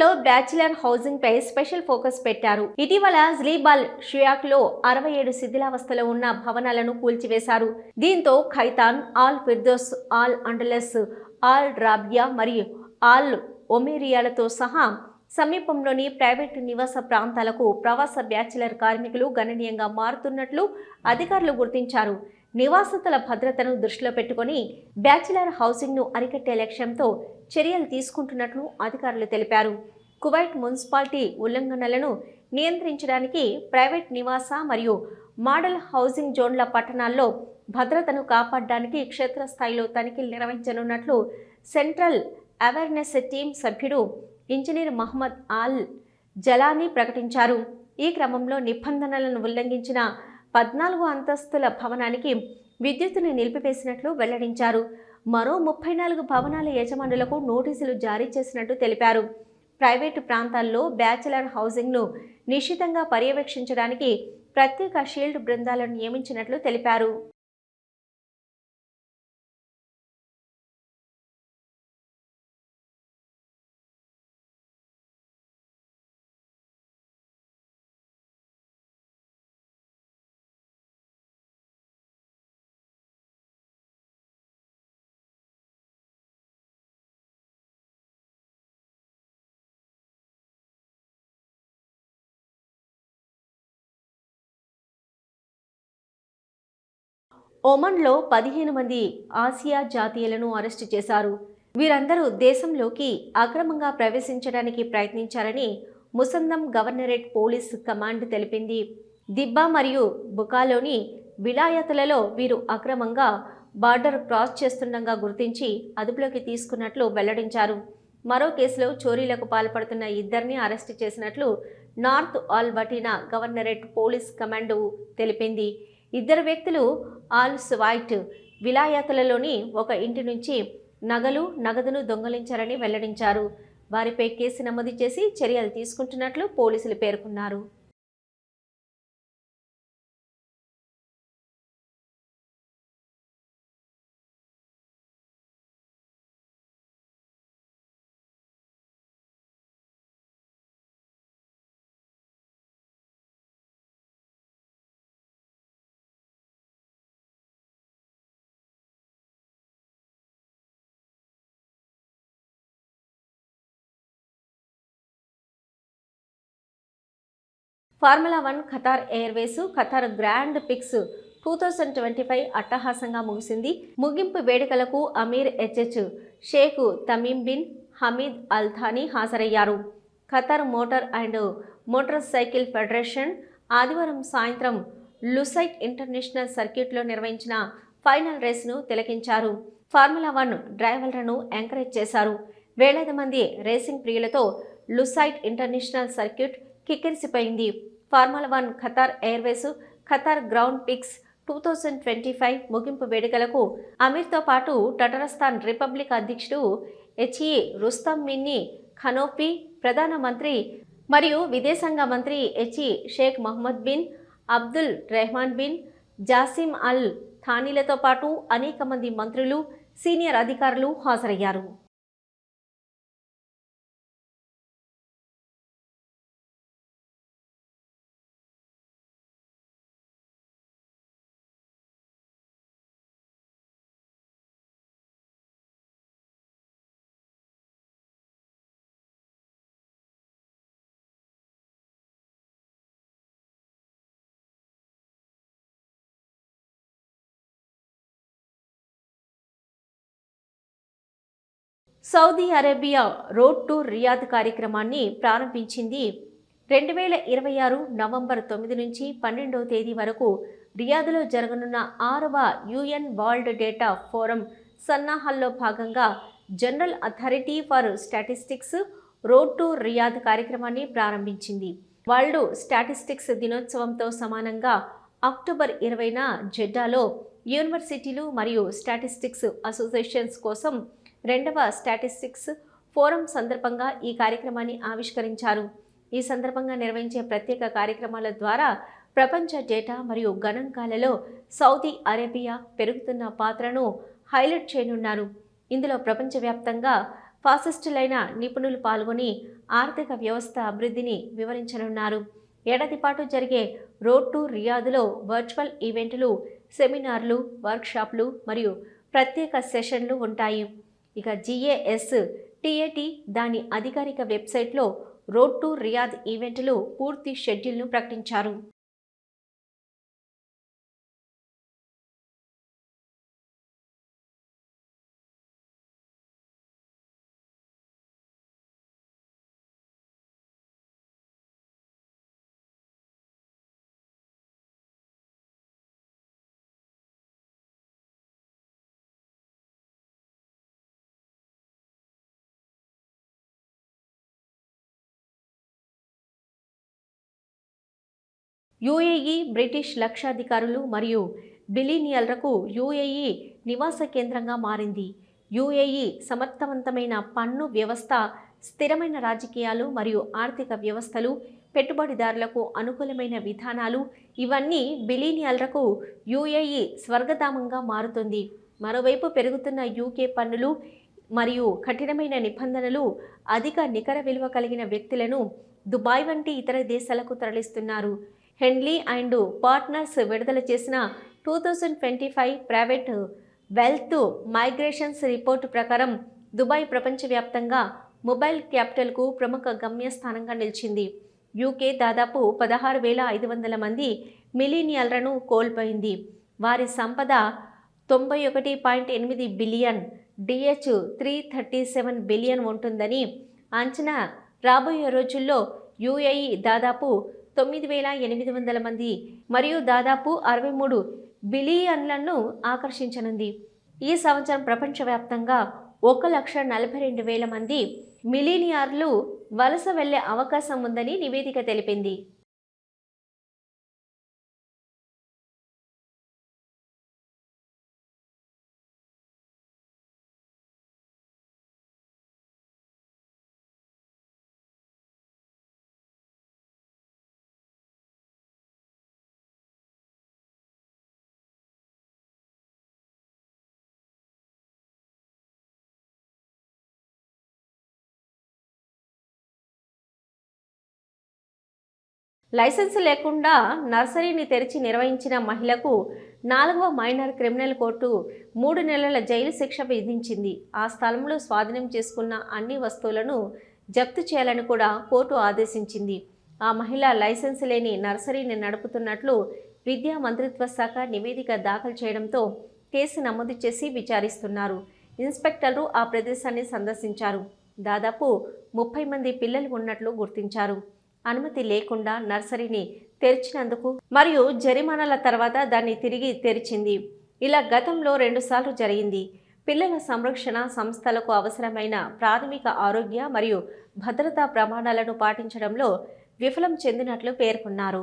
లో bachelor housing పై special focus పెట్టారు. ఇటీవల జ్లీబాల్ షియాక్లో అరవై ఏడు శిథిలావస్థలో ఉన్న భవనాలను కూల్చివేశారు. దీంతో Khaitan Al Firdous Al Andalus Al Rabia మరియు ఆల్ ఒమేరియాలతో సహా సమీపంలోని ప్రైవేటు నివాస ప్రాంతాలకు ప్రవాస బ్యాచిలర్ కార్మికులు గణనీయంగా మారుతున్నట్లు అధికారులు గుర్తించారు. నివాసితుల భద్రతను దృష్టిలో పెట్టుకొని బ్యాచిలర్ హౌసింగ్ను అరికట్టే లక్ష్యంతో చర్యలు తీసుకుంటున్నట్లు అధికారులు తెలిపారు. కువైట్ మున్సిపాలిటీ ఉల్లంఘనలను నియంత్రించడానికి ప్రైవేట్ నివాస మరియు మోడల్ హౌసింగ్ జోన్ల పట్టణాల్లో భద్రతను కాపాడడానికి క్షేత్రస్థాయిలో తనిఖీలు నిర్వహించనున్నట్లు సెంట్రల్ అవేర్నెస్ టీం సభ్యుడు ఇంజనీర్ మహమ్మద్ ఆల్ జలానీ ప్రకటించారు. ఈ క్రమంలో నిబంధనలను ఉల్లంఘించిన పద్నాలుగు అంతస్తుల భవనానికి విద్యుత్తుని నిలిపివేసినట్లు వెల్లడించారు. మరో ముప్పై నాలుగు భవనాల యజమానులకు నోటీసులు జారీ చేసినట్టు తెలిపారు. ప్రైవేటు ప్రాంతాల్లో బ్యాచిలర్ హౌసింగ్ను నిశ్చితంగా పర్యవేక్షించడానికి ప్రత్యేక షీల్డ్ బృందాలను నియమించినట్లు తెలిపారు. ఒమన్లో పదిహేను మంది ఆసియా జాతీయులను అరెస్టు చేశారు. వీరందరూ దేశంలోకి అక్రమంగా ప్రవేశించడానికి ప్రయత్నించారని ముసందం గవర్నరేట్ పోలీస్ కమాండ్ తెలిపింది. దిబ్బా మరియు బుకాలోని విలాయతులలో వీరు అక్రమంగా బార్డర్ క్రాస్ చేస్తుండగా గుర్తించి అదుపులోకి తీసుకున్నట్లు వెల్లడించారు. మరో కేసులో చోరీలకు పాల్పడుతున్న ఇద్దరిని అరెస్టు చేసినట్లు north Al governorate police command తెలిపింది. ఇద్దరు వ్యక్తులు ఆల్ స్వైట్ విలాయతులలోని ఒక ఇంటి నుంచి నగలు నగదును దొంగలించారని వెల్లడించారు. వారిపై కేసు నమోదు చేసి చర్యలు తీసుకుంటున్నట్లు పోలీసులు పేర్కొన్నారు. Formula one Qatar Airways Qatar grand prix two thousand twenty five అట్టహాసంగా ముగిసింది. ముగింపు వేడుకలకు Amir HH Sheikh Tamim bin Hamid Al Thani హాజరయ్యారు. Qatar motor and motorcycle federation ఆదివారం సాయంత్రం లుసైట్ ఇంటర్నేషనల్ సర్క్యూట్లో నిర్వహించిన ఫైనల్ రేసును తిలకించారు. ఫార్ములా వన్ డ్రైవర్లను ఎంకరేజ్ చేశారు. వేలాది మంది రేసింగ్ ప్రియులతో Lusail international circuit కిక్కిరిసిపోయింది. Formula one Qatar Airways Qatar grand prix two thousand twenty five ముగింపు వేడుకలకు అమీర్తో పాటు టటరస్థాన్ రిపబ్లిక్ అధ్యక్షుడు హెచ్ఈ రుస్తమ్ మిన్ని ఖనోఫీ ప్రధానమంత్రి మరియు విదేశాంగ మంత్రి HE Sheikh Mohammed bin Abdul Rahman bin Jassim Al థానీలతో పాటు అనేక మంది మంత్రులు సీనియర్ అధికారులు హాజరయ్యారు. Saudi Arabia road to Riyadh కార్యక్రమాన్ని ప్రారంభించింది. రెండు వేల ఇరవై ఆరు నవంబర్ తొమ్మిది నుంచి పన్నెండవ తేదీ వరకు రియాద్లో జరగనున్న ఆరవ యుఎన్ వరల్డ్ డేటా ఫోరం సన్నాహాల్లో భాగంగా general authority for statistics road to Riyadh కార్యక్రమాన్ని ప్రారంభించింది. వరల్డ్ స్టాటిస్టిక్స్ దినోత్సవంతో సమానంగా అక్టోబర్ ఇరవైన జెడ్డాలో యూనివర్సిటీలు మరియు స్టాటిస్టిక్స్ అసోసియేషన్స్ కోసం రెండవ స్టాటిస్టిక్స్ ఫోరం సందర్భంగా ఈ కార్యక్రమాన్ని ఆవిష్కరించారు. ఈ సందర్భంగా నిర్వహించే ప్రత్యేక కార్యక్రమాల ద్వారా ప్రపంచ డేటా మరియు గణాంకాలలో సౌదీ అరేబియా పెరుగుతున్న పాత్రను హైలైట్ చేయనున్నారు. ఇందులో ప్రపంచవ్యాప్తంగా ఫాసిస్టులైన నిపుణులు పాల్గొని ఆర్థిక వ్యవస్థ అభివృద్ధిని వివరించనున్నారు. ఏడాది పాటు జరిగే రోడ్ టు రియాద్లో వర్చువల్ ఈవెంట్లు సెమినార్లు వర్క్షాప్లు మరియు ప్రత్యేక సెషన్లు ఉంటాయి. ఇక జిఏఎస్ టిఏటి దాని అధికారిక వెబ్సైట్లో రోడ్ టు రియాద్ ఈవెంట్లు పూర్తి షెడ్యూల్ను ప్రకటించారు. యుఏఈ బ్రిటిష్ లక్షాధికారులు మరియు బిలీనియల్లకు యుఏఈ నివాస కేంద్రంగా మారింది. యుఏఈ సమర్థవంతమైన పన్ను వ్యవస్థ స్థిరమైన రాజకీయాలు మరియు ఆర్థిక వ్యవస్థలు పెట్టుబడిదారులకు అనుకూలమైన విధానాలు ఇవన్నీ బిలీనియల్లకు యుఏఈ స్వర్గధామంగా మారుతుంది. మరోవైపు పెరుగుతున్న యూకే పన్నులు మరియు కఠినమైన నిబంధనలు అధిక నికర విలువ కలిగిన వ్యక్తులను దుబాయ్ వంటి ఇతర దేశాలకు తరలిస్తున్నారు. హెన్లీ అండ్ పార్ట్నర్స్ విడుదల చేసిన two thousand twenty five private wealth migrations report ప్రకారం దుబాయ్ ప్రపంచవ్యాప్తంగా మొబైల్ క్యాపిటల్కు ప్రముఖ గమ్యస్థానంగా నిలిచింది. యూకే దాదాపు పదహారు వేల ఐదు వందల మంది మిలీనియల్లను కోల్పోయింది. వారి సంపద తొంభై ఒకటి పాయింట్ ఎనిమిది billion DH three thirty seven billion ఉంటుందని అంచనా రాబోయే రోజుల్లో యుఏఈ దాదాపు తొమ్మిది వేల ఎనిమిది వందల మంది మరియు దాదాపు అరవై మూడు బిలియన్లను ఆకర్షించనుంది. ఈ సంవత్సరం ప్రపంచవ్యాప్తంగా ఒక లక్ష నలభై రెండు వేల మంది మిలీనియర్లు వలస వెళ్ళే అవకాశం ఉందని నివేదిక తెలిపింది. లైసెన్స్ లేకుండా నర్సరీని తెరిచి నిర్వహించిన మహిళకు నాలుగవ మైనర్ క్రిమినల్ కోర్టు మూడు నెలల జైలు శిక్ష విధించింది. ఆ స్థలంలో స్వాధీనం చేసుకున్న అన్ని వస్తువులను జప్తు చేయాలని కూడా కోర్టు ఆదేశించింది. ఆ మహిళ లైసెన్స్ లేని నర్సరీని నడుపుతున్నట్లు విద్యా మంత్రిత్వ శాఖ నివేదిక దాఖలు చేయడంతో కేసు నమోదు చేసి విచారిస్తున్నారు. ఇన్స్పెక్టర్లు ఆ ప్రదేశాన్ని సందర్శించారు. దాదాపు ముప్పై మంది పిల్లలు ఉన్నట్లు గుర్తించారు. అనుమతి లేకుండా నర్సరీని తెరిచినందుకు మరియు జరిమానాల తర్వాత దాన్ని తిరిగి తెరిచింది. ఇలా గతంలో రెండుసార్లు జరిగింది. పిల్లల సంరక్షణ సంస్థలకు అవసరమైన ప్రాథమిక ఆరోగ్య మరియు భద్రతా ప్రమాణాలను పాటించడంలో విఫలం చెందినట్లు పేర్కొన్నారు.